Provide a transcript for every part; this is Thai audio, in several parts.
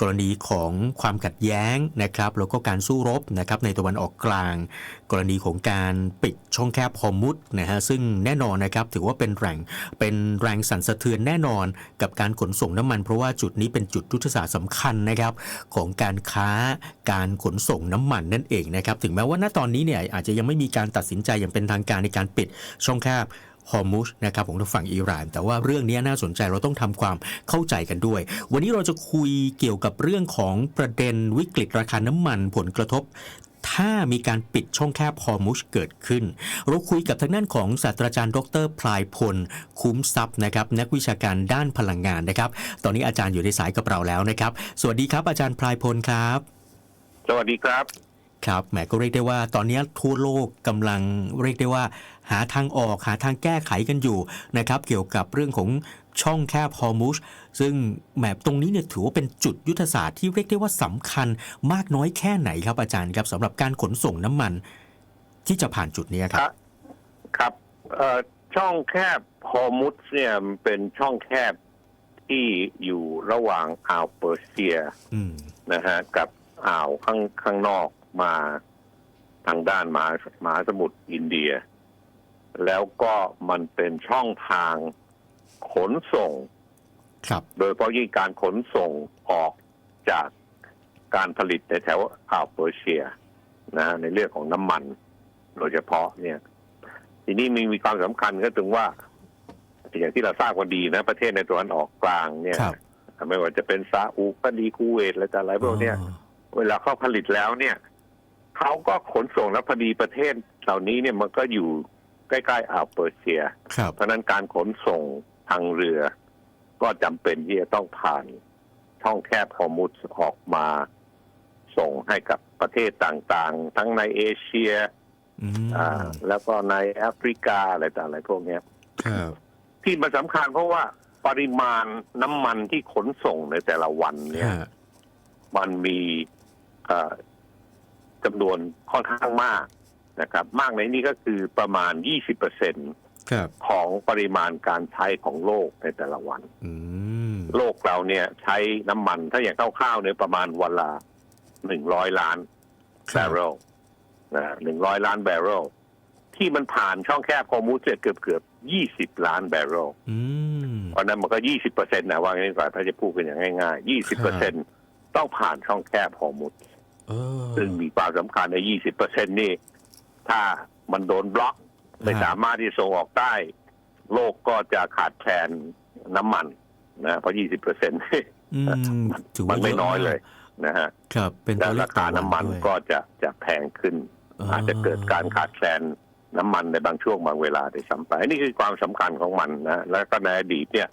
กรณีของความขัดแย้งนะครับแล้วก็การสู้รบนะครับในตะวันออกกลาง กรณีของการปิดช่องแคบฮอมุดนะฮะซึ่งแน่นอนนะครับถือว่าเป็นแรงเป็นแรงสั่นสะเทือนแน่นอนกับการขนส่งน้ำมัน เพราะว่าจุดนี้เป็นจุดยุทธศาสตร์สำคัญนะครับของการค้าการขนส่งน้ำมันนั่นเองนะครับถึงแม้ว่าณตอนนี้เนี่ยอาจจะยังไม่มีการตัดสินใจอย่างเป็นทางการในการปิดช่องแคบ ฮอร์มุสนะครับของทางฝั่งอิหร่าน แต่ว่าเรื่องนี้น่าสนใจเราต้องทำความเข้าใจกันด้วย วันนี้เราจะคุยเกี่ยวกับเรื่องของประเด็นวิกฤตราคาน้ำมันผลกระทบถ้ามีการปิดช่องแคบฮอร์มุสเกิดขึ้น เราคุยกับทางด้านของศาสตราจารย์ ดรพลายพล คุ้มทรัพย์นะครับนักวิชาการด้านพลังงานนะครับ ตอนนี้อาจารย์อยู่ในสายกับเราแล้วนะครับ สวัสดีครับอาจารย์พลายพลครับ สวัสดีครับ ครับแหมก็เรียกได้ว่าตอนนี้ทั่วโลกกำลังเรียกได้ว่า หาทางออกหาทางแก้ไขกันอยู่นะครับเกี่ยวกับเรื่องของช่องแคบฮอร์มุสซึ่งแหมตรงนี้เนี่ยถือว่าเป็นจุดยุทธศาสตร์ที่เรียกได้ว่าสำคัญมากน้อยแค่ไหนครับอาจารย์ครับสำหรับการขนส่งน้ำมัน ที่จะผ่านจุดนี้ครับ ครับเอ่อช่องแคบฮอร์มุสเนี่ยมันเป็นช่องแคบที่อยู่ระหว่างอ่าวเปอร์เซียอืมนะฮะกับอ่าวข้างข้างนอก มาทางด้านมหามหาสมุทรอินเดีย แล้วก็มันเป็นช่องทางขนส่ง ครับโดยเฉพาะยิ่งการขนส่งออกจากการผลิตในแถวอ่าวเปอร์เซียนะฮะในเรื่องของน้ำมัน โดยเฉพาะเนี่ย ทีนี้มีมีความสำคัญก็ถึงว่า อย่างที่เราทราบกันดีนะ ประเทศในตะวันออกกลางเนี่ยครับไม่ว่าจะเป็นซาอุก็ดีคูเวตอะไรแต่อะไรพวกเนี้ยอ๋อเวลาเขาผลิตแล้วเนี่ย เขาก็ขนส่งแล้วพอดีประเทศเหล่านี้เนี่ยมันก็อยู่ใกล้ๆอ่าวเปอร์เซีย ครับ เพราะฉะนั้นการขนส่งทางเรือ ก็จำเป็นที่จะต้องผ่านช่องแคบฮอร์มุสออกมา ส่งให้กับประเทศต่างๆ ทั้งในเอเชีย อืมอ่า แล้วก็ในแอฟริกาอะไรต่างๆพวกเนี้ย ครับ ที่มันสำคัญเพราะว่าปริมาณน้ำมันที่ขนส่งในแต่ละวันเนี่ย ฮะ มันมีเอ่อ จำนวนค่อนข้างมากนะครับ มากในนี้ก็คือประมาณ 20เปอร์เซ็นครับของปริมาณการใช้ของโลกในแต่ละวันอืมโลกเราเนี่ยใช้น้ำมันถ้าอย่างคร่าวๆเนี่ยประมาณวันละหนึ่งร้อยล้านคแบรับเรลนะหนึ่งร้อยล้านแบเรลที่มันผ่านช่องแคบฮอร์มุสเนี่ยเกือบเกือบยี่สิบล้านแบเรลอืมเพราะฉะนั้นมันก็ยี่สิบเปอร์เซ็นต์นะว่าง่ายกว่าถ้าจะพูดกันอย่างง่ายๆยี่สิบเปอร์เซ็นต์ต้องผ่านช่องแคบฮอร์มุสเออ ซึ่งมีความสำคัญใน 20เปอร์เซ็นนี่ ถ้ามันโดนบล็อก ไม่ฮะสามารถที่ส่งออกได้ โลกก็จะขาดแคลนน้ำมันนะเพราะ 20เปอร์เซ็นอืมถือมัว่านไม่เะน้อยเลยมากนะฮะครับเป็นแล้ตัววเลราขคาน้ำมันด้วยก็จะจะแพงขึ้น อาจจะเกิดการขาดแคลนน้ำมันในบางช่วงบางเวลาได้ซ้ำไปนี่คือความสำคัญของมันนะแล้วก็ในอดีตเนี่ย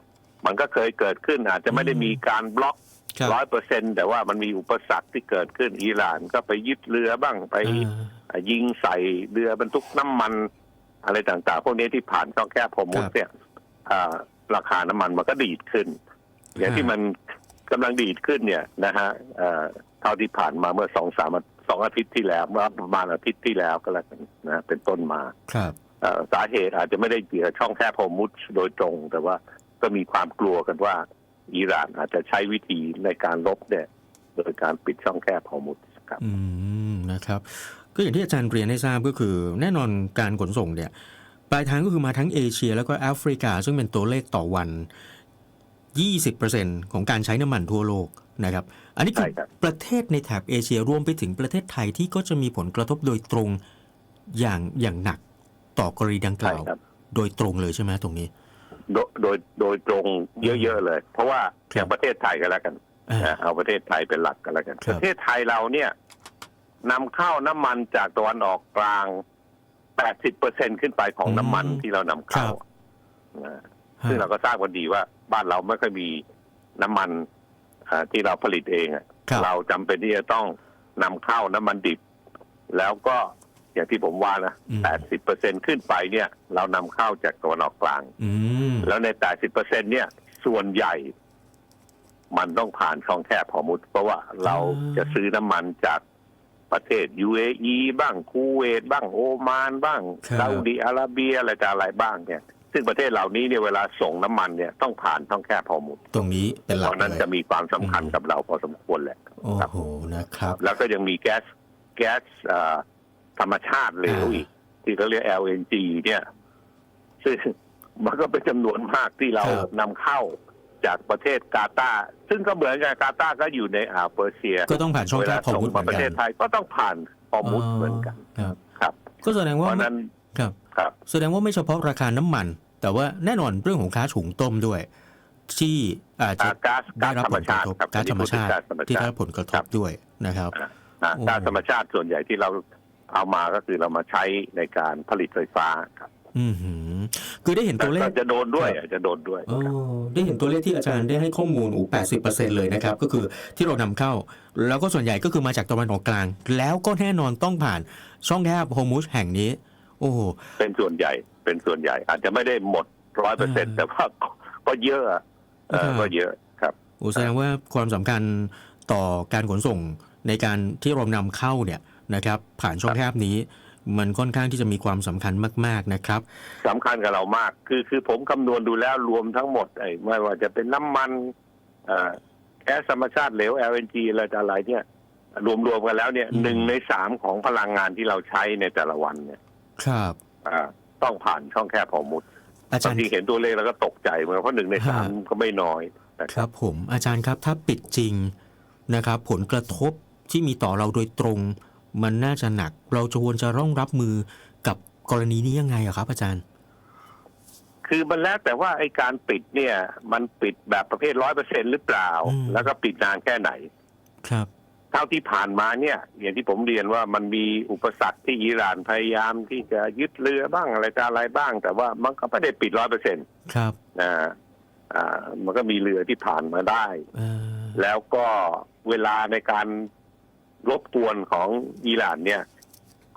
มันก็เคยเกิดขึ้นอาจจะไม่ได้มีการบล็อก ครับร้อยเปอร์เซ็นแต่ว่ามันมีอุปสรรคที่เกิดขึ้นอิหร่านก็ไปยึดเรือบ้างไปอ่ายิงใส่เรือบรรทุกน้ำมัน อะไรต่างๆ พวกนี้ที่ผ่านช่องแคบพอมุดครับเนี่ยอ่าราคาน้ำมันมันก็ดีดขึ้น อย่างที่มันกำลังดีดขึ้นเนี่ยนะฮะเอ่อเท่าที่ผ่านมาเมื่อสองสามอาสองอาทิตย์ที่แล้วเมื่อประมาณอาทิตย์ที่แล้วก็แล้วกันนะเป็นต้นมาครับเอ่อสาเหตุอาจจะไม่ได้เกี่ยวกับช่องแคบพอมุดโดยตรง แต่ว่าก็มีความกลัวกันว่า อิหร่านอาจจะใช้วิธีในการลบเนี่ยโดยการปิดช่องแคบพอมุดครับอืมนะครับก็อย่างที่อาจารย์เรียนให้ทราบก็คือ แน่นอนการขนส่งเนี่ยปลายทางก็คือมาทั้งเอเชีย แล้วก็แอฟริกา ซึ่งเป็นตัวเลขต่อวัน 20%ของการใช้น้ำมันทั่วโลกนะครับ อันนี้คืใช่อครับประเทศในแถบเอเชียรวมไปถึงประเทศไทยที่ก็จะมีผลกระทบโดยตรงอย่างอย่างหนักต่อกรณีดังกใช่ล่าวครับโดยตรงเลยใช่ไหมตรงนี้ โดยโดยโดยตรงเยอะ ๆ เลย เพราะว่าครับอย่างประเทศไทยก็แล้วกันอ่านะเอาประเทศไทยเป็นหลักก็แล้วกัน ครับ ประเทศไทยเราเนี่ยนำเข้าน้ำมันจากตะวันออกกลาง 80เปอร์เซ็นขึ้นไปของน้ำมันที่เรานำเข้านะซึ่งเราก็ทราบกันดีว่าบ้านเราไม่ค่อยมีน้ำมันอ่าที่เราผลิตเองอะ ครับ เราจำเป็นที่จะต้องนำเข้าน้ำมันดิบ แล้วก็ อย่างที่ผมว่านะอืม80เปอร์เซ็นขึ้นไปเนี่ย เรานำเข้าจากตะวันออกกลาง อืมแล้วใน80เปอร์เซ็นเนี่ย ส่วนใหญ่ มันต้องผ่านช่องแคบฮอร์มุด เพราะว่าเราจะซื้อน้ำมันจากประเทศ UAE บ้างคูเวตบ้างโอมานบ้างครับซาอุดิอาระเบียอะไรต่ออะไรบ้างเนี่ยซึ่ซึ่งประเทศเหล่านี้เนี่ยเวลาส่งน้ำมันเนี่ยต้องผ่านช่องแคบฮอร์มุด ตรงนี้เป็นหเพลักราะนั้นเลยจะมีความสำคัญอืมกับเราพอสมควรแหละโอ้โหนะครับ แล้วก็ยังมีแก๊สแก๊สเอ่อ ธรรมชาติเหลวอ่าอีก ที่เขาเรียก LNG เนี่ย ซึ่งมันก็เป็นจำนวนมากที่เรานำเข้าจากประเทศกาตาร์ซึ่งก็เหมือนกันกาตาร์ก็อยู่ในอ่าวเปอร์เซียก็ต้องผ่านช่องเวแคลาบฮอส่ร์งมุดเหมามือนประเทกัศนไทยก็ต้องผ่านฮอร์มุดเหมือนกันครับ ครับ ก็แสดงเพว่าราะไม่ฉะนั้นครับ ครับ แสดงว่าไม่เฉพาะราคาน้ำมัน แต่ว่าแน่นอนเรื่องของค้าถุงต้มด้วย ที่อาจจะอ่าก๊าซได้ก๊าซรับธรรผมลกชาระติทบครับก๊าซธรรมชาติก๊สธรรมที่ได้ชารัติบผลกระทครับบด้วยนะครับ อ่าโอ้ ก๊าซธรรมชาติส่วนใหญ่ที่เรา เอามาก็คือเรามาใช้ในการผลิตไฟฟ้าครับอือหือคือได้เห็นตัวเลขแต่จะโดนด้วยครับจะโดนด้วยโอ้ได้เห็นตัวเลขที่อาจารย์ได้ให้ข้อมูลอูแปดสิบเปอร์เซ็นเลยนะครับ ก็คือที่เรานำเข้า แล้วก็ส่วนใหญ่ก็คือมาจากตะวันออกกลาง แล้วก็แน่นอนต้องผ่านช่องแคบโฮมุสแห่งนี้ โอ้โหเป็นส่วนใหญ่เป็นส่วนใหญ่ อาจจะไม่ได้หมดร้อยเปอร์เซ็นต์แต่ว่าก็ก็เยอะอะเออครับก็เยอะครับโอ้แสดงว่าความสำคัญต่อการขนส่งในการที่เรานำเข้าเนี่ย นะครับผ่านช่องแคบนี้ มันค่อนข้างที่จะมีความสำคัญมาก ๆนะครับสำคัญกับเรามาก คือคือผมคำนวณดูแล้วรวมทั้งหมดไอ้ไม่ว่าจะเป็นน้ำมันเอ่อแก๊สธรรมชาติเหลว LNG อะไรต่ออะไรเนี่ย รวมๆกันแล้วเนี่ยอืมหนึ่งในสามของพลังงานที่เราใช้ในแต่ละวันเนี่ย ครับอ่าต้องผ่านช่องแคบฮอร์มุดอาจาบารงย์ทีเห็นตัวเลขแล้วก็ตกใจเหมือนกันเพราะหนึ่งในสามฮะก็ไม่น้อยนะคครับรับผมอาจารย์ครับถ้าปิดจริงนะครับ ผลกระทบที่มีต่อเราโดยตรง มันน่าจะหนัก เราจะควรจะร่องรับมือกับกรณีนี้ยังไงอะครับ อาจารย์ คือมันแล้วแต่ว่าไอ้การปิดเนี่ย มันปิดแบบประเภทร้อยเปอร์เซ็นหรือเปล่า อืม แล้วก็ปิดนานแค่ไหน ครับ เท่าที่ผ่านมาเนี่ย อย่างที่ผมเรียนว่ามันมีอุปสรรคที่อิหร่านพยายามที่จะยึดเรือบ้างอะไรต่ออะไรบ้าง แต่ว่ามันก็ไม่ได้ปิดร้อยเปอร์เซ็นต์ครับนะอ่ามันก็มีเรือที่ผ่านมาได้ เอ่อแล้วก็เวลาในการ รบกวนของอิหร่านเนี่ย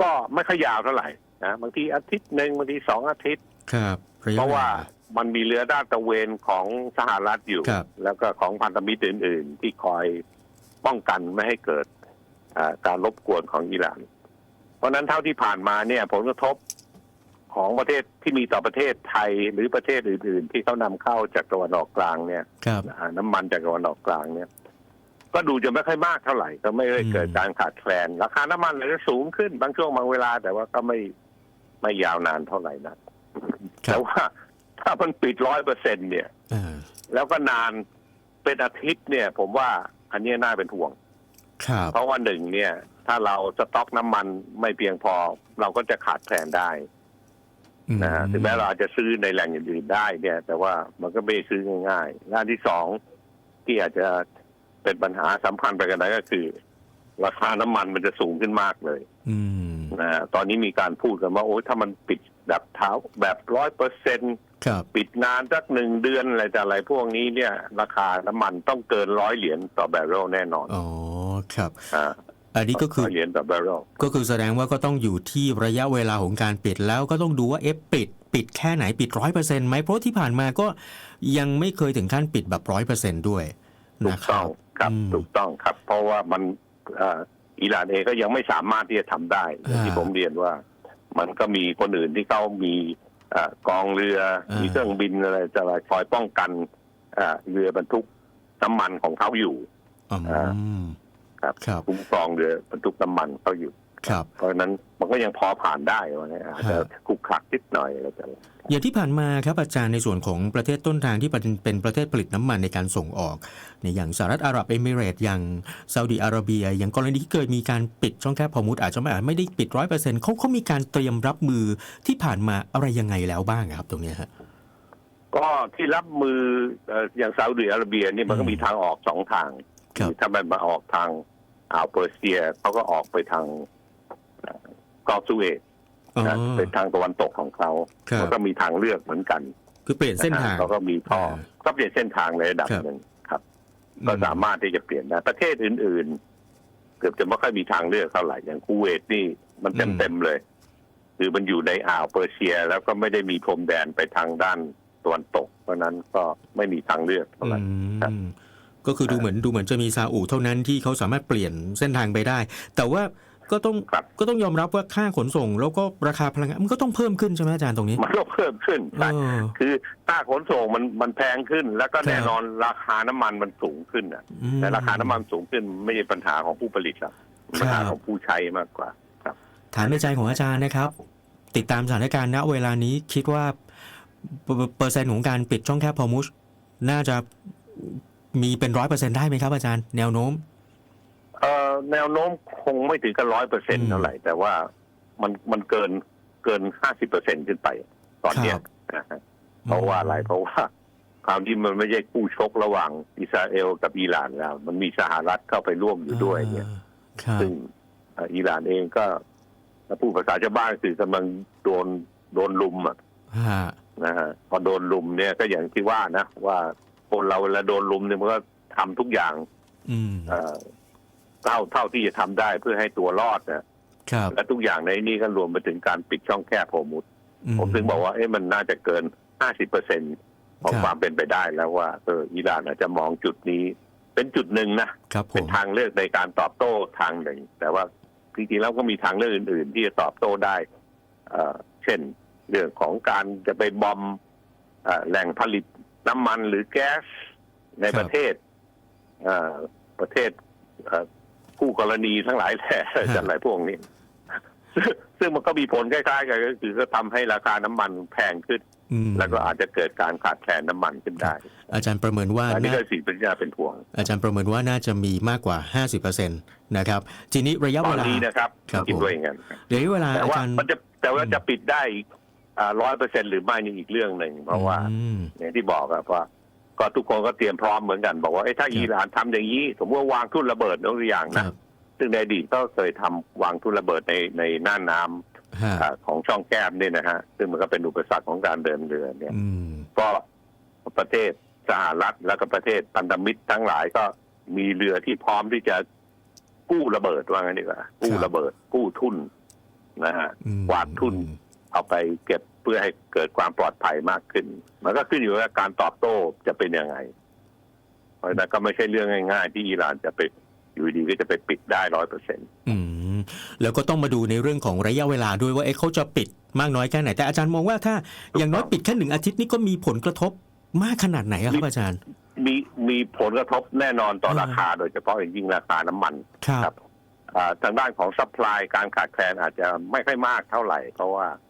ก็ไม่ค่อยยาวเท่าไหร่นะบางทีอาทิตย์หนึ่งบางทีสองอาทิตย์ครับยเพราะว่าลมันมีเรือด้านตระเวนของสหรัฐอยู่ครับแล้วก็ของพันธมิตรอื่น ๆ ที่คอยป้องกันไม่ให้เกิดอ่าการรบกวนของอิหร่าน เพราะฉะนั้นเท่าที่ผ่านมาเนี่ย ผลกระทบของประเทศที่มีต่อประเทศไทยหรือประเทศอื่น ๆ ที่เขานำเข้าจากตะวันออกกลางเนี่ยครับอ่าน้ำมันจากตะวันออกกลางเนี่ย ก็ดูจะไม่ค่อยมากเท่าไหร่ ก็ไม่ได้เกิดอืมการขาดแคลน ราคาน้ำมันอาจจะสูงขึ้นบางช่วงบางเวลา แต่ว่าก็ไม่ไม่ยาวนานเท่าไหร่นะครัแต่บว่าถ้ามันปิดร้อยเปอร์เซ็นเนี่ยเอ่อแล้วก็นานเป็นอาทิตย์เนี่ย ผมว่าอันนี้น่าเป็นห่วงครับเพราะว่าหนึ่งเนี่ย ถ้าเราสต็อกน้ำมันไม่เพียงพอ เราก็จะขาดแคลนได้นะฮะถึงแม้เราอาจจะซื้อในแหล่งอื่นๆได้เนี่ย แต่ว่ามันก็ไม่ได้ซื้อง่ายๆงานที่สองที่อาจจะ เป็นปัญหาสำคัญไปกันนั้นก็คือ ราคาน้ำมันมันจะสูงขึ้นมากเลยอืมนะฮะตอนนี้มีการพูดกันว่า โอ้ยถ้ามันปิดแบบเท้าแบบร้อยเปอร์เซ็นครับปิดนานสักหนึ่งเดือนอะไรแต่อะไรพวกนี้เนี่ย ราคาน้ำมันต้องเกินร้อยเหรียญต่อแบเรลแน่นอนอ๋อครับ อ่า อันนี้ก็คือร้ยเหรียญต่อแบเรลก็คือแสดงว่าก็ต้องอยู่ที่ระยะเวลาของการปิดแล้วก็ต้องดูว่าเอ๊ะปิด ปิดแค่ไหนปิดร้อยเปอร์เซ็นต์ไหมเพราะที่ผ่านมาก็ยังไม่เคยถึงขั้นปิดแบบร้อยเปอร์เซ็นต์ด้วยถูนะกคต้รัอบง ครับอืมถูกต้องครับ เพราะว่ามันเอ่ออิหร่านเองก็ยังไม่สามารถที่จะทำได้อย่างที่อ่าผมเรียนว่า มันก็มีคนอื่นที่เขามีเอ่อกองเรืออ่ามีมีเครื่องบินอะไรจะอะไรคอยป้องกันเอ่อเรือบรรทุกน้ำมันของเขาอยู่อืมอ่าครับครับคุ้มครองเรือบรรทุกน้ำมันเขาอยู่ ครับ เพราะฉะนั้นมันก็ยังพอผ่านได้ว่าไงอาจจะฮะขลุกขลักนิดหน่อยอะไรแต่อย่างที่ผ่านมาครับอาจารย์ในส่วนของประเทศต้นทางที่เป็นเป็นประเทศผลิตน้ำมันในการส่งออก ในอย่างสหรัฐอาหรับเอมิเรตส์อย่างซาอุดิอาระเบีย อย่างกรณีที่เคยมีการปิดช่องแคบฮอร์มุดอาจจะไม่อาจไม่ได้ปิดร้อยเปอร์เซ็นต์เขาเขามีการเตรียมรับมือที่ผ่านมาอะไรยังไงแล้วบ้างครับ ตรงเนี้ยฮะก็ที่รับมือเอ่ออย่างซาอุดิอาระเบียนี่มันก็อืมมีทางออกสองทางครับถ้ามันมาออกทางอ่าวเปอร์เซียเขาก็ออกไปทาง กอลซูเอตอ๋อนะเป็นทางตะวันตกของเขาครับมันก็มีทางเลือกเหมือนกันคือเปลี่ยนเส้นทางะฮะเขาก็มีท่ออ่าก็เปลี่ยนเส้นทางในระดับครับ หนึ่งครับ ก็สามารถที่จะเปลี่ยนได้ประเทศอื่น ๆ เกือบจะไม่ค่อยมีทางเลือกเท่าไหร่อย่างคูเวตนี่มันเต็มเต็มๆเลยคือมันอยู่ในอ่าวเปอร์เซีย แล้วก็ไม่ได้มีพรมแดนไปทางด้านตะวันตก เพราะฉะนั้นก็ไม่มีทางเลือกเท่าไหร่ ครับ อืมก็คือดูเหมือนดูเหมือนจะมีซาอุเท่านั้นที่เขาสามารถเปลี่ยนเส้นทางไปได้ แต่ว่า ก็ต้องครับ ก็ต้องยอมรับว่าค่าขนส่ง แล้วก็ราคาพลังงานมันก็ต้องเพิ่มขึ้นใช่ไหมอาจารย์ตรงนี้มันก็เพิ่มขึ้นเออ คือค่าขนส่งมันมันแพงขึ้น แล้วก็ครับแน่นอนราคาน้ำมันมันสูงขึ้นอะอืม แต่ราคาน้ำมันสูงขึ้นไม่ใช่ปัญหาของผู้ผลิตหรอกปัญหาครับของผู้ใช้มากกว่าครับถามในใจของอาจารย์นะครับ ติดตามสถานการณ์ณเวลานี้คิดว่าเปอร์เปอร์เซ็นต์ของการปิดช่องแคบพอมุชน่าจะมีเป็นร้อยเปอร์เซ็นต์ได้ไหมครับอาจารย์ แนวโน้มเอ่อ แนวโน้มคงไม่ถึงกับร้อยเปอร์เซ็นต์เท่าไหร่ แต่ว่ามันมันเกินเกินห้าสิบเปอร์เซ็นขึ้นไป ตอนเนี้ยนะฮะเพราะว่าอะไรเพราะว่าคราวที่มันไม่ใช่คู่ชกระหว่างอิสราเอลกับอิหร่านแล้วมันมีสหรัฐเข้าไปร่วมอยู่ด้วยเนี่ยซึ่งอิหร่านเองก็ถ้าพูดภาษาชาวบ้านคือกำลังโดนโดนลุมอะนะฮะพอโดนลุมเนี่ยก็อย่างที่ว่านะว่าคนเราเวลาโดนลุมเนี่ยมันก็ทำทุกอย่าง อืม เอ่อเท่าเท่าที่จะทำได้เพื่อให้ตัวรอดนะครับและทุกอย่างในนี้ก็รวมไปถึงการปิดช่องแคบโฮอร์มุด ผมถึงบอกว่าเอ๊ะมันน่าจะเกิน50เปอร์เซ็นของครับความเป็นไปได้แล้วว่าเอออิหร่านอาจจะมองจุดนี้ เป็นจุดหนึ่งนะครับผเป็นมทางเลือกในการตอบโต้ทางหนึ่ง แต่ว่าจริงๆแล้วก็มีทางเลือกอื่น ๆ ที่จะตอบโต้ได้เอ่อเช่น เรื่องของการจะไปบอมเอ่อแหล่งผลิตน้ำมันหรือแก๊สในครับประเทศเอ่อประเทศเอ่อ คู่กรณีทั้งหลายแหล่จัอะไรพวกนี้ซึ่งซึ่งมันก็มีผลคล้ายๆกันก็คือก็ทำให้ราคาน้ำมันแพงขึ้นอืมแล้วก็อาจจะเกิดการขาดแคลนน้ำมันขึ้นได้ อาจารย์ประเมินว่าอันนี้น่าก็สิ่งที่น่าเป็นห่วง อาจารย์ประเมินว่าน่าจะมีมากกว่า 50%นะครับ ทีนี้ระยะตเวอนลานี้นะครับครับคิดผมว่าอย่างนั้นระยะเวลาแต่อาว่าจารย์มันจะแต่ว่าอืมจะปิดได้ร้อยเปอร์เซ็นหรือไม่นี่อีกเรื่องหนึ่งเพราะว่าอืมอย่างที่บอกอะว่า ก็ทุกคนก็เตรียมพร้อมเหมือนกัน บอกว่าเอ้ยถ้าครับอิหร่านทำอย่างนี้สมมติว่าวางทุ่นระเบิดยกตัวอย่างคนะรับซึ่งในอดีตก็เคยทำวางทุ่นระเบิดในในน่านน้ำฮะอ่าของช่องแคบเนี่ยนะฮะซึ่งมันก็เป็นอุปสรรคของการเดินเรือเนี่ยอืมก็ประเทศสหรัฐแล้วก็ประเทศพันธมิตรทั้งหลายก็มีเรือที่พร้อมที่จะกู้ระเบิดว่างั้นดีกว่ากู้ระเบิดกู้ทุนนะฮะอืมกวาดทุนเอาไปเก็บ เพื่อให้เกิดความปลอดภัยมากขึ้น มันก็ขึ้นอยู่กับการตอบโต้จะเป็นยังไง เพราะฉะนั้นก็ไม่ใช่เรื่องง่าย ๆ ที่อิหร่านจะไปอยู่ดีก็จะไปปิดได้ร้อยเปอร์เซ็นต์อืมแล้วก็ต้องมาดูในเรื่องของระยะเวลาด้วยว่าเอ๊ะเขาจะปิดมากน้อยแค่ไหนแต่อาจารย์มองว่าถ้าอย่างน้อยปิดแค่หนึ่งอาทิตย์นี่ก็มีผลกระทบมากขนาดไหนอะครับอาจารย์ มีมีผลกระทบแน่นอนต่ออ่าราคา โดยเฉพาะอย่างยิ่งราคาน้ำมันครับครับอ่าทางด้านของซัพพลายการขาดแคลนอาจจะไม่ค่อยมากเท่าไหร่ เพราะว่าเ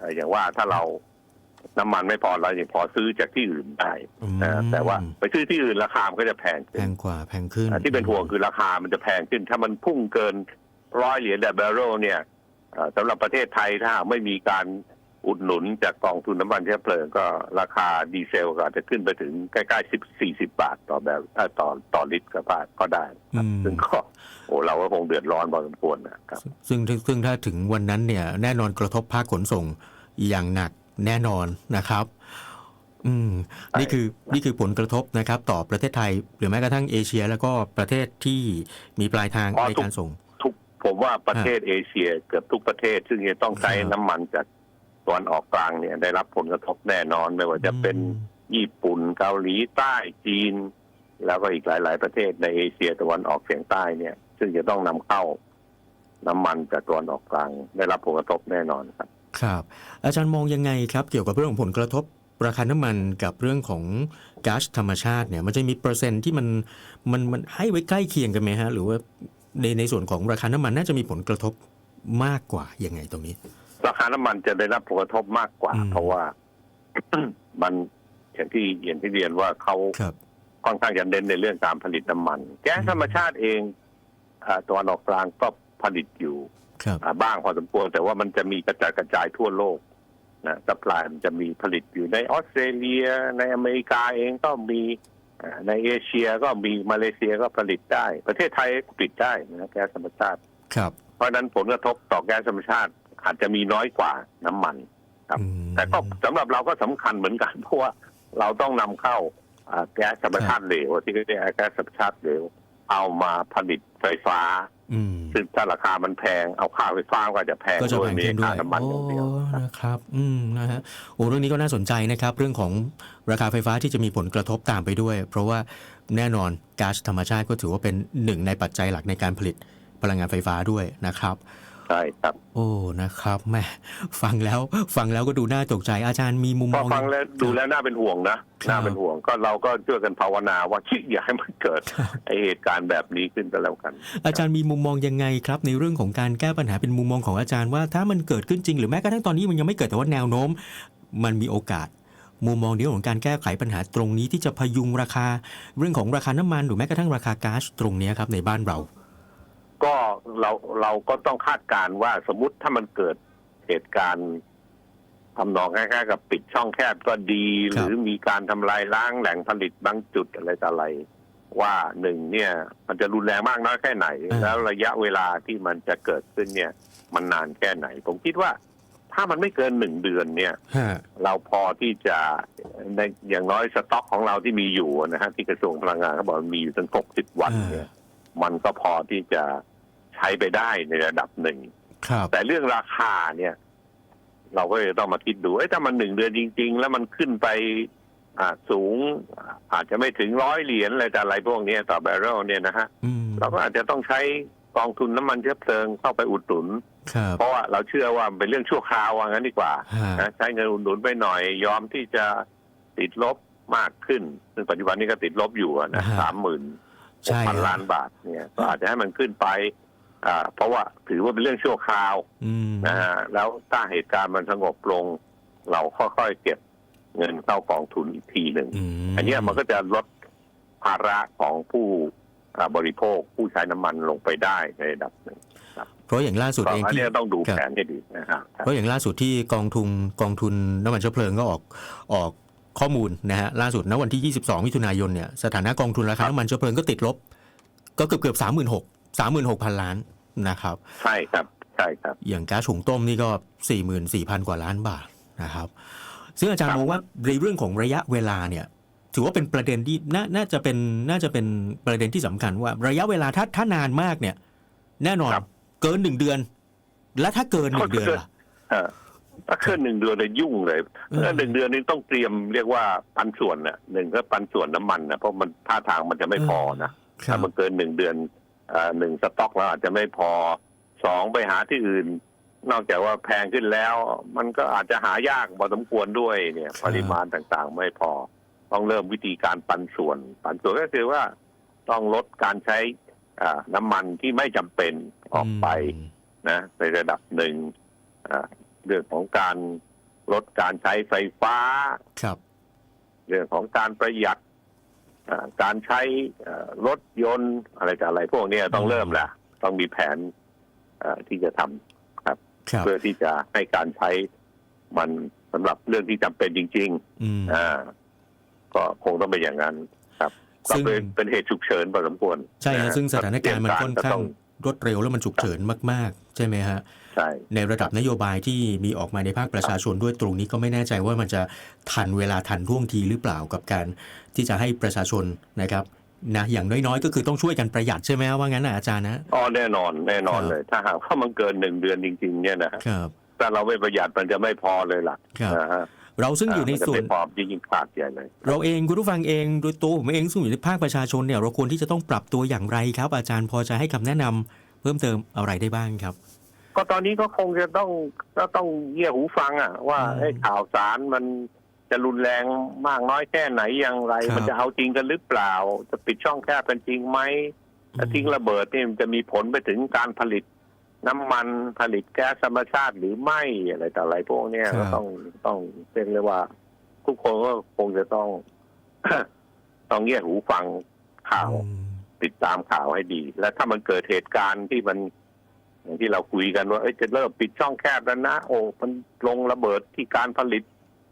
อ่ออย่างว่าถ้าเราน้ำมันไม่พอเรายังพอซื้อจากที่อื่นได้อืมนะแต่ว่าไปซื้อที่อื่นราคามันก็จะแพงแพขึ้นงกว่าแพงขึ้นอ่าที่เป็นห่วงคือราคามันจะแพงขึ้น ถ้ามันพุ่งเกินร้อยเหรียญแดบเรลเนี่ยเอ่อสำหรับประเทศไทยถ้าหากไม่มีการ อุดหนุนจากกองทุนน้ำมันเชื้อเพลิงก็ราคาดีเซลก็อาจจะขึ้นไปถึงใกล้ๆสิบสี่สิบาทต่อแบบเอ่อต่อต่อลิตรก็ได้ก็ได้ครับอืม ซึ่งก็โอ้เราก็คงเดือดร้อนพอสมควรนะครับ ซึ่งซึ่งถ้าถึงวันนั้นเนี่ยแน่นอนกระทบภาคขนส่งอย่างหนักแน่นอนนะครับ อืมใช่นี่คือนี่คือผลกระทบนะครับ ต่อประเทศไทย หรือแม้กระทั่งเอเชีย แล้วก็ประเทศที่มีปลายทางในการส่ง ทุกผมว่าประเทศเอเชียเกือบทุกประเทศ ซึ่งจะต้องใช้ครับน้ำมันจาก ตะวันออกกลางเนี่ยได้รับผลกระทบแน่นอนไม่ว่าจะเป็นอืมญี่ปุ่นเกาหลีใต้จีน แล้วก็อีกหลาย ๆ ประเทศในเอเชียตะวันออกเฉียงใต้เนี่ย ซึ่งจะต้องนำเข้าน้ำมันจากตะวันออกกลาง ได้รับผลกระทบแน่นอนครับ ครับ อาจารย์มองยังไงครับ เกี่ยวกับเรื่องของผลกระทบราคาน้ำมันกับเรื่องของก๊าซธรรมชาติเนี่ย มันจะมีเปอร์เซ็นต์ที่มันมันมันให้ไว้ใกล้เคียงกันไหมฮะ หรือว่าในในส่วนของราคาน้ำมันน่าจะมีผลกระทบมากกว่ายังไงตรงนี้ ราคาน้ำมันจะได้รับผลกระทบมากกว่า อืม เพราะว่า มันอย่างที่อย่างที่เรียนว่าเขาครับ ค่อนข้างจะเน้นในเรื่องการผลิตน้ำมัน แก๊สธรรมชาติเองอ่าตะวันออกกลางก็ผลิตอยู่ ครับ อ่าบ้างพอสมควรแต่ว่ามันจะมีกระจายกระจายทั่วโลกนะซัพพลายมันจะมีผลิตอยู่ในออสเตรเลีย ในอเมริกาเองก็มีอ่าในเอเชียก็มีมาเลเซียก็ผลิตได้ ประเทศไทยก็ผลิตได้นะแก๊สธรรมชาติ ครับ เพราะฉะนั้นผลกระทบต่อแก๊สธรรมชาติ อาจจะมีน้อยกว่าน้ำมันครับอืมแต่ก็สำหรับเราก็สำคัญเหมือนกัน เพราะว่าเราต้องนำเข้าอ่าแก๊สธรรมชาติเหลวที่เรียกว่าแก๊สธรรมชาติเหลวเอามาผลิตไฟฟ้าอืมซึ่งถ้าราคามันแพงเอาค่าไฟฟ้าก็จะแพงก็จะด้วแพยงมีขึ้นด้วค่ายน้ำมันอย่างเดียวโอ้นะครับ อืมนะฮะโอ้เรื่องนี้ก็น่าสนใจนะครับ เรื่องของราคาไฟฟ้าที่จะมีผลกระทบตามไปด้วย เพราะว่าแน่นอนก๊าซธรรมชาติก็ถือว่าเป็นหนึ่งในปัจจัยหลักในการผลิตพลังงานไฟฟ้าด้วยนะครับ ใช่ครับ โอ้นะครับแม่ฟังแล้วฟังแล้วก็ดูน่าตกใจอาจารย์มีมุมมพออง ฟังแล้วดูแล้วน่าเป็นห่วงนะครับน่าเป็นห่วงก็เราก็ช่วยกันภาวนาว่าคิดอย่าให้มันเกิดครับ ไอเหตุการณ์แบบนี้ขึ้นก็แล้วกัน อาจารย์มีมุมมองยังไงครับ ในเรื่องของการแก้ปัญหาเป็นมุมมองของอาจารย์ว่าถ้ามันเกิดขึ้นจริง หรือแม้กระทั่งตอนนี้มันยังไม่เกิดแต่ว่าแนวโน้ม มันมีโอกาส มุมมองเดียวของการแก้ไขปัญหาตรงนี้ที่จะพยุงราคา เรื่องของราคาน้ำมันหรือแม้กระทั่งราคาก๊าซตรงเนี้ยครับในบ้านเรา ก็เราเราก็ต้องคาดการณ์ว่าสมมติถ้ามันเกิดเหตุการณ์ทำนองคล้ายๆกับปิดช่องแคบก็ดีหครับรือมีการทำลายล้างแหล่งผลิตบางจุดอะไรต่ออะไร ว่าหนึ่งเนี่ย มันจะรุนแรงมากน้อยแค่ไหน แล้วระยะเวลาที่มันจะเกิดขึ้นเนี่ย มันนานแค่ไหน ผมคิดว่า ถ้ามันไม่เกินหนึ่งเดือนเนี่ยฮะเราพอที่จะในอย่างน้อยสต็อกของเราที่มีอยู่นะฮะที่กระทรวงพลังงานเขาบอกมันมีอยู่ถึงหกสิบวันเนี่ย มันก็พอที่จะ ใช้ไปได้ในระดับหนึ่ง ครับ แต่เรื่องราคาเนี่ย เราก็จะต้องมาคิดดูเอ้ยถ้ามันหนึ่งเดือนจริง ๆ แล้วมันขึ้นไปอ่าสูง อาจจะไม่ถึงร้อยเหรียญอะไรแต่อะไรพวกเนี้ยต่อแบเรลเนี่ยนะฮะอืมเราก็อาจจะต้องใช้กองทุนน้ำมันเชื้อเพลิงเข้าไปอุดหนุน ครับ เพราะว่าเราเชื่อว่ามันเป็นเรื่องชั่วคราวว่างั้นดีกว่าฮะ นะใช้เงินอุดหนุนไปหน่อย ยอมที่จะติดลบมากขึ้น ซึ่งปัจจุบันนี้ก็ติดลบอยู่อะนะสามหมื่นหกใช่พันฮะล้านบาทเนี่ย ก็อาจจะให้มันขึ้นไป อ่า เพราะว่าถือว่าเป็นเรื่องชั่วคราวอืมนะฮะแล้วถ้าเหตุการณ์มันสงบลง เราค่อยๆเก็บเงินเข้ากองทุนอีกทีหนึ่งอืมอันเนี้ยมันก็จะลดภาระของผู้อ่าบริโภคผู้ใช้น้ำมันลงไปได้ในระดับหนึ่งเพราะอย่างล่าสุดก็เองอันที่ เนี้ยต้องดูครับ แผนให้ดีนะครับ เพราะอย่างล่าสุดที่กองทุนกองทุนน้ำมันเชื้อเพลิงก็ออกออกข้อมูลนะฮะล่าสุดณวันที่ 22 มิถุนายนเนี่ยสถานะกองทุนราคาน้ำมันเชื้อเพลิงก็ติดลบ ก็เกือบเกือบสามหมื่นหก สามหมื่นหกพันล้านนะครับ ใช่ครับใช่ครับ อย่างก๊าซหุงต้มนี่ก็สี่หมื่นสี่พันกว่าล้านบาทนะครับ ซึ่งอาจารย์ครับมองว่าในเรื่องของระยะเวลาเนี่ย ถือว่าเป็นประเด็นที่น่าน่าจะเป็นน่าจะเป็นประเด็นที่สำคัญว่าระยะเวลาถ้าถ้านานมากเนี่ย แน่นอนครับเกินหนึ่งเดือน และถ้าเกินหนึ่งเดือนล่ะเออถ้าขึ้นหนึ่งเดือนเลยยุ่งเลยอืมถ้าหนึ่งเดือนนี้ต้องเตรียมเรียกว่าปันส่วนน่ะหนึ่งก็ปันส่วนน้ำมันนะเพราะมันท่าทางมันจะไม่พอนะครัถ้าบมันเกินหนึ่งเดือนเอ่อ หนึ่งสต็อกแล้วอาจจะไม่พอสองไปหาที่อื่น นอกจากว่าแพงขึ้นแล้ว มันก็อาจจะหายากพอสมควรด้วยเนี่ยครับปริมาณต่างๆ ไม่พอ ต้องเริ่มวิธีการปันส่วน ปันส่วนก็คือว่าต้องลดการใช้อ่าน้ำมันที่ไม่จำเป็นออกไปอืมนะในระดับหนึ่งอ่าเรื่องของการลดการใช้ไฟฟ้า ครับ เรื่องของการประหยัดอ่า การใช้อ่ารถยนต์อะไรต่ออะไร พวกเนี้ยต้องอืมเริ่มแหละต้องมีแผนอ่าที่จะทำครับ เพื่อที่จะให้การใช้มันสำหรับเรื่องที่จำเป็นจริงอืมๆอ่าก็คงต้องเป็นอย่างนั้นครับก็ซึ่งเป็นเป็นเหตุฉุกเฉินพอสมควรใช่ฮะนะซึ่งสถานการณ์มันค่อนก็ข้าต้งอง รวดเร็วแล้วมันฉุกเฉินมาก ๆ ใช่ไหมฮะใช่ในระดับนโยบายที่มีออกมาในภาคประชาชนด้วยตรงนี้ก็ไม่แน่ใจว่ามันจะทันเวลาทันท่วงทีหรือเปล่ากับการที่จะให้ประชาชนนะครับนะอย่างน้อยๆ ก็คือต้องช่วยกันประหยัดใช่ไหมฮะว่างั้นนะอาจารย์นะอ๋อแน่นอนแน่นอนครับเลย ถ้าหากว่ามันเกินหนึ่งเดือนจริง ๆ เนี่ยนะครับถ้าเราไม่ประหยัดมันจะไม่พอเลยล่ะครับนะฮะ เราซึ่งอยู่ในมัจะส่วนไม่พอยิ่งขาดใหญ่เลยเราเองคุณผู้ฟังเองโดยตัวผมเองซึ่งอยู่ในภาคประชาชนเนี่ยเราควรที่จะต้องปรับตัวอย่างไรครับ อาจารย์พอจะให้คำแนะนำเพิ่มเติมอะไรได้บ้างครับ ก็ตอนนี้ก็คงจะต้องก็ต้องเงี่ยหูฟังอะ ว่าอืมไอ้ข่าวสารมันจะรุนแรงมากน้อยแค่ไหนอย่างไรครับมันจะเอาจริงกันหรือเปล่า จะปิดช่องแคบกันจริงไหมถ้าทิ้งระเบิดนี่มันจะมีผลไปถึงการผลิต น้ำมันผลิตแก๊สธรรมชาติหรือไม่อะไรต่ออะไรพวกเนี้ยครับ ก็ต้องต้องเรียกเลยว่า ทุกคนก็คงจะต้อง ต้องเงี่ยหูฟังข่าวอืมติดตามข่าวให้ดี และถ้ามันเกิดเหตุการณ์ที่มันอย่างที่เราคุยกันว่าเอ้ยจะเริ่มปิดช่องแคบแล้วนะโอ้มันลงระเบิดที่การผลิต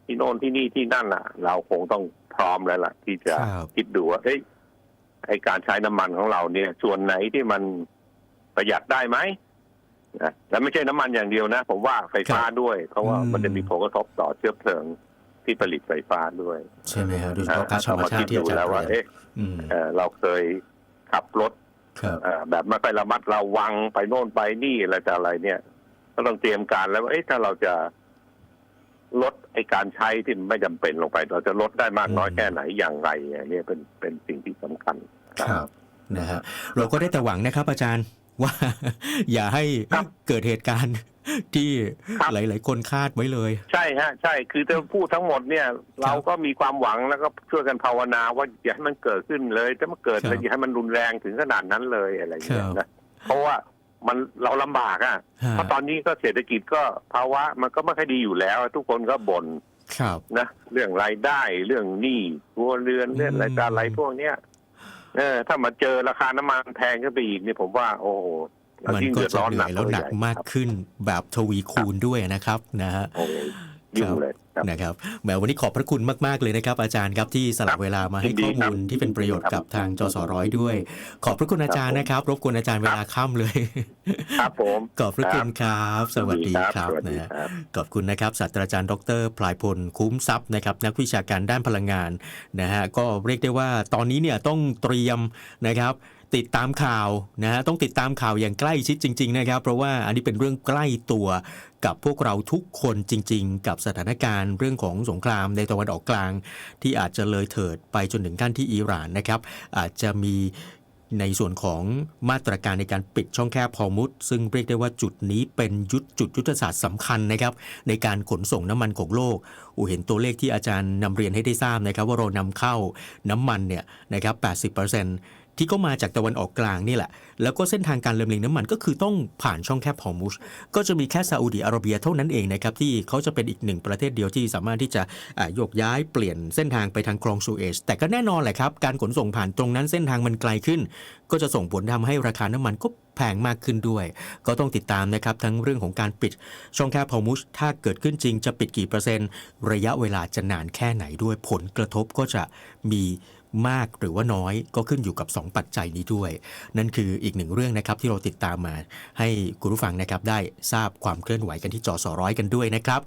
ที่โน่นที่นี่ที่นั่นล่ะ เราคงต้องพร้อมแล้วล่ะ ที่จะครับคิดดูว่าเอ้ยไอการใช้น้ำมันของเราเนี่ย ส่วนไหนที่มันประหยัดได้ไหม นะและไม่ใช่น้ำมันอย่างเดียวนะ ผมว่าไฟฟ้าด้วย เพราะว่าอืมมันจะมีผลกระทบต่อเชื้อเพลิงที่ผลิตไฟฟ้าด้วยใช่ไหมฮะโดยเฉพาะก๊าซธรรมเอชาคิติดที่อาดูจารแล้วย์ว่าเรียนเอ๊ะอืมเอ่อเราเคยขับรถครับเอ่อแบบไม่ค่อยระมัดระวังไปโน่นไปนี่อะไรแต่อะไรเนี่ย ก็ต้องเตรียมการแล้วว่าเอ๊ะถ้าเราจะลดไอการใช้ที่ไม่จำเป็นลงไป เราจะลดได้มากน้อยอืมแค่ไหนอย่างไรเนี่ยเป็นเป็นสิ่งที่สำคัญครับนะฮะเราก็ได้แต่หวังนะครับอาจารย์ ว่าอย่าให้ครับเกิดเหตุการณ์ที่ครับหลาย ๆ คนคาดไว้เลย ใช่ฮะ ใช่คือจะพูดทั้งหมดเนี่ย เราก็มีความหวังแล้วก็ช่วยกันภาวนาว่าอย่าให้มันเกิดขึ้นเลยถ้ามันเกิดครับแล้วอย่าให้มันรุนแรงถึงขนาดนั้นเลยอะไรอย่างเงี้ยครับนะเพราะว่ามันเราลำบากอะฮะเพราะตอนนี้ก็เศรษฐกิจก็ภาวะมันก็ไม่ค่อยดีอยู่แล้ว ทุกคนก็บ่นครับนะเรื่องรายได้เรื่องหนี้ครัวเรือนเรื่องอืมรายการอะไรพวกเนี้ย เออถ้ามาเจอราคาน้ำมันแพงขึ้นไปอีกเนี่ยผมว่าโอ้โหเรามันยิ่งก็เดือดจะร้อนเหหนื่นัอกยแล้วหนักเข้ไปใญ่มากครับขึ้นแบบทวีคูณด้วยนะครับนะฮะโอ้โห ยุ่งเลยครับนะครับแหมวันนี้ขอบพระคุณมากๆเลยนะครับ อาจารย์ครับที่สละเวลามาให้ยินดีข้อครัมูบลที่เป็นประโยชน์กับทางจสร้อยด้วย ขอบพระคุณอาจารย์นะครับ รบกวนอาจารย์เวลาค่ำเลย ครับผมขอบพระคุณครับ สวัสดีครับสวัสดีนะฮะครับขอบคุณนะครับศาสตราจารย์ดรพลายพลคุ้มทรัพย์นะครับนักวิชาการด้านพลังงานนะฮะก็เรียกได้ว่าตอนนี้เนี่ยต้องเตรียมนะครับ ติดตามข่าวนะฮะต้องติดตามข่าวอย่างใกล้ชิดจริง ๆ นะครับ เพราะว่าอันนี้เป็นเรื่องใกล้ตัวกับพวกเราทุกคนจริง ๆ กับสถานการณ์เรื่องของสงครามในตะวันออกกลาง ที่อาจจะเลยเถิดไปจนถึงขั้นที่อิหร่านนะครับ อาจจะมีในส่วนของมาตรการในการปิดช่องแคบฮอมุสซึ่งเรียกได้ว่าจุดนี้เป็นยุทธจุดยุทธศาสตร์สำคัญนะครับ ในการขนส่งน้ำมันของโลกอูเห็นตัวเลขที่อาจารย์นำเรียนให้ได้ทราบนะครับ ว่าเรานำเข้าน้ำมันเนี่ยนะครับ80% ที่ก็มาจากตะวันออกกลางนี่แหละ แล้วก็เส้นทางการลำเลียงน้ำมันก็คือต้องผ่านช่องแคบฮอร์มุสก็จะมีแค่ซาอุดิอาระเบียเท่านั้นเองนะครับที่เขาจะเป็นอีกหนึ่งประเทศเดียวที่สามารถที่จะโยกย้ายเปลี่ยนเส้นทางไปทางคลองซูเอซแต่ก็แน่นอนแหละครับ การขนส่งผ่านตรงนั้นเส้นทางมันไกลขึ้น ก็จะส่งผลทำให้ราคาน้ำมันก็แพงมากขึ้นด้วย ก็ต้องติดตามนะครับทั้งเรื่องของการปิดช่องแคบฮอร์มุสถ้าเกิดขึ้นจริงจะปิดกี่เปอร์เซ็นต์ ระยะเวลาจะนานแค่ไหนด้วยผลกระทบก็จะมี มากหรือว่าน้อยก็ขึ้นอยู่กับ 2 ปัจจัยนี้ด้วย นั่นคืออีกหนึ่งเรื่องนะครับที่เราติดตามมาให้คุณผู้ฟังนะครับได้ทราบความเคลื่อนไหวกันที่จอสอร้อยกันด้วยนะครับ